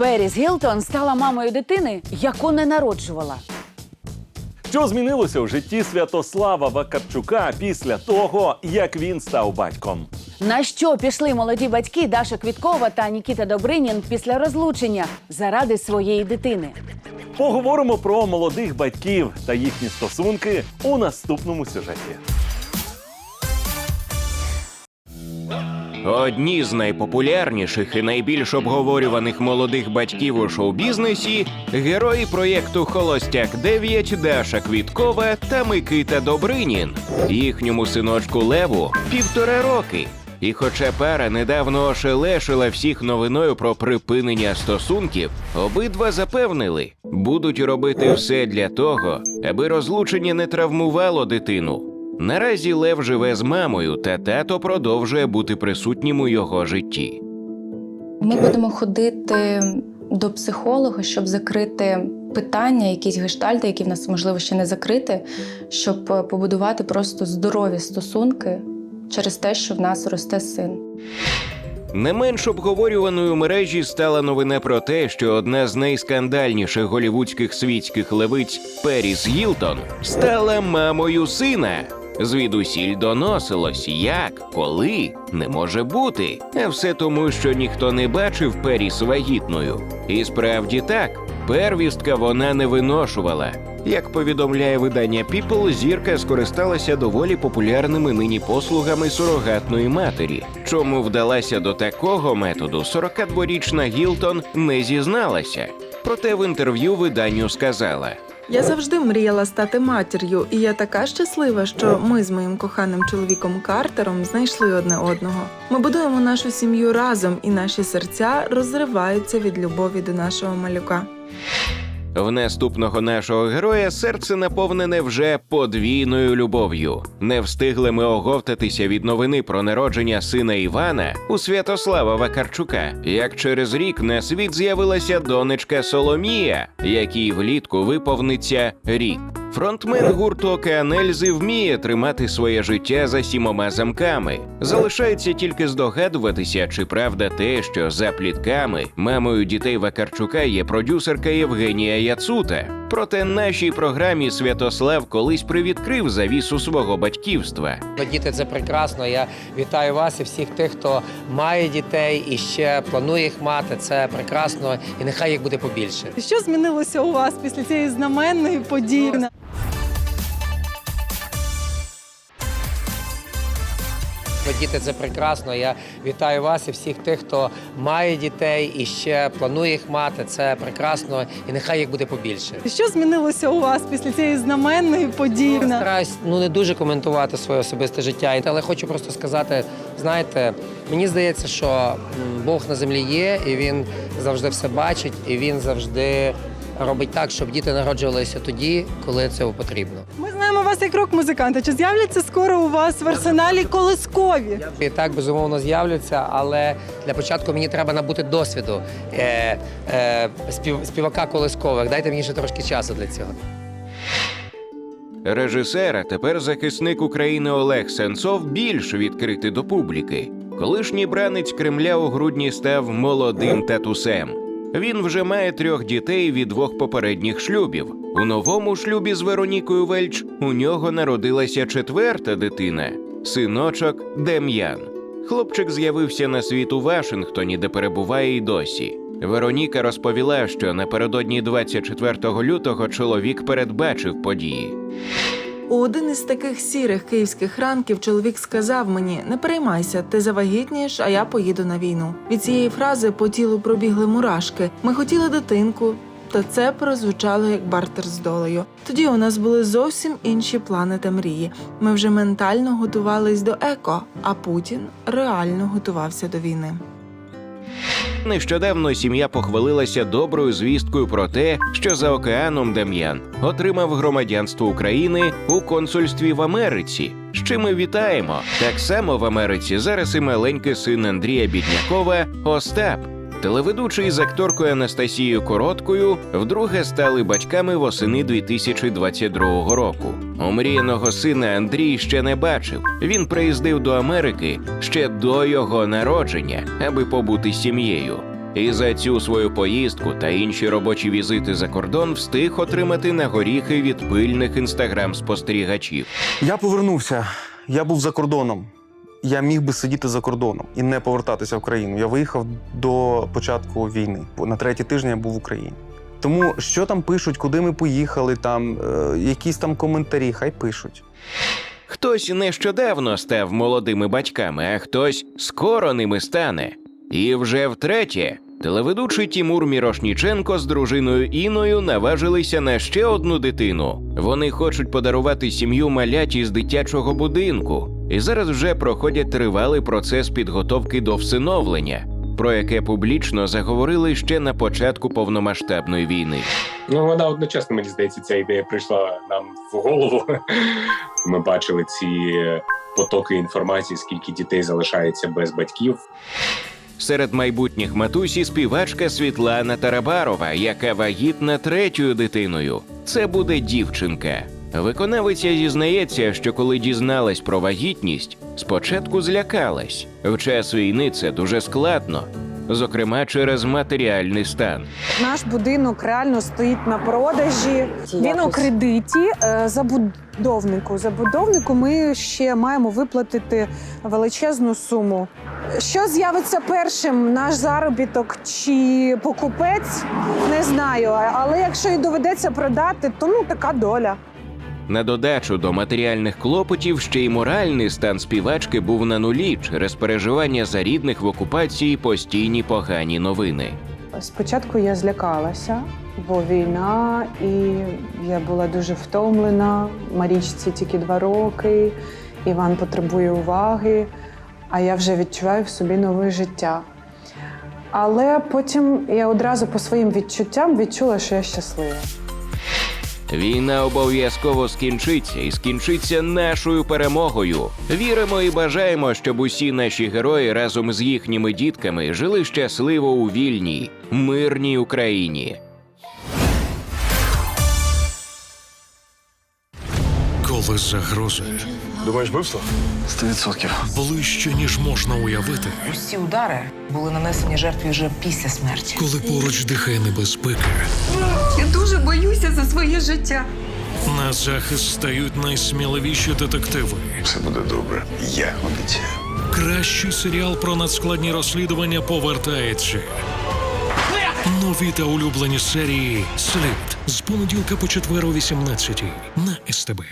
Періс Гілтон стала мамою дитини, яку не народжувала. Що змінилося в житті Святослава Вакарчука після того, як він став батьком? На що пішли молоді батьки Даша Квіткова та Нікіта Добринін після розлучення заради своєї дитини? Поговоримо про молодих батьків та їхні стосунки у наступному сюжеті. Одні з найпопулярніших і найбільш обговорюваних молодих батьків у шоу-бізнесі герої проєкту Холостяк 9 Даша Квіткова та Микита Добринін. Їхньому синочку Леву півтора роки. І хоча пара недавно ошелешила всіх новиною про припинення стосунків, обидва запевнили, будуть робити все для того, аби розлучення не травмувало дитину. Наразі Лев живе з мамою, та тато продовжує бути присутнім у його житті. Ми будемо ходити до психолога, щоб закрити питання, якісь гештальти, які в нас можливо ще не закрити, щоб е, побудувати просто здорові стосунки через те, що в нас росте син. Не менш обговорюваною мережі стала новина про те, що одна з найскандальніших голівудських світських левиць Періс Гілтон стала мамою сина. Звідусіль доносилось, як, коли не може бути. А все тому, що ніхто не бачив Періс вагітною. І справді так, первістка вона не виношувала. Як повідомляє видання People, зірка скористалася доволі популярними нині послугами сурогатної матері. Чому вдалася до такого методу, 42-річна Гілтон не зізналася. Проте в інтерв'ю виданню сказала: Я завжди мріяла стати матір'ю, і я така щаслива, що ми з моїм коханим чоловіком Картером знайшли одне одного. Ми будуємо нашу сім'ю разом, і наші серця розриваються від любові до нашого малюка. В наступного нашого героя серце наповнене вже подвійною любов'ю. Не встигли ми оговтатися від новини про народження сина Івана у Святослава Вакарчука. Як через рік на світ з'явилася донечка Соломія, якій влітку виповниться рік. Фронтмен гурту Океанельзи вміє тримати своє життя за сімома замками. Залишається тільки здогадуватися, чи правда те, що за плітками мамою дітей Вакарчука є продюсерка Євгенія Яцута. Проте нашій програмі Святослав колись привідкрив завісу свого батьківства. Діти це прекрасно. Я вітаю вас і всіх тих, хто має дітей і ще планує їх мати. Це прекрасно, і нехай їх буде побільше. Що змінилося у вас після цієї знаменної події? Діти це прекрасно. Я вітаю вас і всіх тих, хто має дітей і ще планує їх мати. Це прекрасно, і нехай їх буде побільше. Що змінилося у вас після цієї знаменної події? Стараюсь ну не дуже коментувати своє особисте життя, але хочу просто сказати: знаєте, мені здається, що Бог на землі є, і він завжди все бачить, і він завжди робить так, щоб діти народжувалися тоді, коли це потрібно. Ми знаємо вас як рок-музиканта. Чи з'являться скоро у вас в арсеналі колискові? І так безумовно з'являться, але для початку мені треба набути досвіду е, е, спів, співака колискових. Дайте мені ще трошки часу для цього. Режисер, а тепер захисник України Олег Сенцов більш відкритий до публіки. Колишній бранець Кремля у грудні став молодим татусем. Він вже має трьох дітей від двох попередніх шлюбів. У новому шлюбі з Веронікою Вельч у нього народилася четверта дитина синочок Дем'ян. Хлопчик з'явився на світ у Вашингтоні, де перебуває й досі. Вероніка розповіла, що напередодні 24 лютого чоловік передбачив події. У один із таких сірих київських ранків чоловік сказав мені: не переймайся, ти завагітнієш, а я поїду на війну. Від цієї фрази по тілу пробігли мурашки. Ми хотіли дитинку. Та це прозвучало як бартер з долею. Тоді у нас були зовсім інші плани та мрії. Ми вже ментально готувались до еко, а Путін реально готувався до війни. Нещодавно сім'я похвалилася доброю звісткою про те, що за океаном Дем'ян отримав громадянство України у консульстві в Америці. Чим ми вітаємо. Так само в Америці зараз і маленький син Андрія Біднякова Остап. Телеведучий з акторкою Анастасією Короткою вдруге стали батьками восени 2022 року. Омріяного сина Андрій ще не бачив. Він приїздив до Америки ще до його народження, аби побути сім'єю. І за цю свою поїздку та інші робочі візити за кордон встиг отримати на горіхи від пильних інстаграм-спостерігачів. Я повернувся. Я був за кордоном. Я міг би сидіти за кордоном і не повертатися в країну. Я виїхав до початку війни. На третій тиждень я був в Україні. Тому що там пишуть, куди ми поїхали, там е, якісь там коментарі, хай пишуть. Хтось нещодавно став молодими батьками, а хтось скоро ними стане. І вже втретє телеведучий Тімур Мірошніченко з дружиною Іною наважилися на ще одну дитину. Вони хочуть подарувати сім'ю маляті з дитячого будинку, і зараз вже проходять тривалий процес підготовки до всиновлення, про яке публічно заговорили ще на початку повномасштабної війни. Ну, вона одночасно, мені здається, ця ідея прийшла нам в голову. Ми бачили ці потоки інформації, скільки дітей залишається без батьків. Серед майбутніх матусі співачка Світлана Тарабарова, яка вагітна третьою дитиною. Це буде дівчинка. Виконавиця зізнається, що коли дізналась про вагітність, спочатку злякалась. В час війни це дуже складно, зокрема через матеріальний стан. Наш будинок реально стоїть на продажі. Він у кредиті е, забудовнику. Забудовнику ми ще маємо виплатити величезну суму. Що з'явиться першим, наш заробіток чи покупець? Не знаю. Але якщо і доведеться продати, то ну така доля. На додачу до матеріальних клопотів ще й моральний стан співачки був на нулі через переживання за рідних в окупації постійні погані новини. Спочатку я злякалася, бо війна, і я була дуже втомлена. Марічці тільки два роки. Іван потребує уваги, а я вже відчуваю в собі нове життя. Але потім я одразу по своїм відчуттям відчула, що я щаслива. Війна обов'язково скінчиться і скінчиться нашою перемогою. Віримо і бажаємо, щоб усі наші герої разом з їхніми дітками жили щасливо у вільній, мирній Україні. Коли загрози Думаєш, вбивство? Сто відсотків. ближче, ніж можна уявити, Усі удари були нанесені жертві вже після смерті. коли поруч дихає небезпека, Я дуже боюся за своє життя. на захист стають найсміливіші детективи. Все буде добре. Я обіцяю. Кращий серіал про надскладні розслідування повертається. Нові та улюблені серії Слід з понеділка по четвер о 18 на СТБ.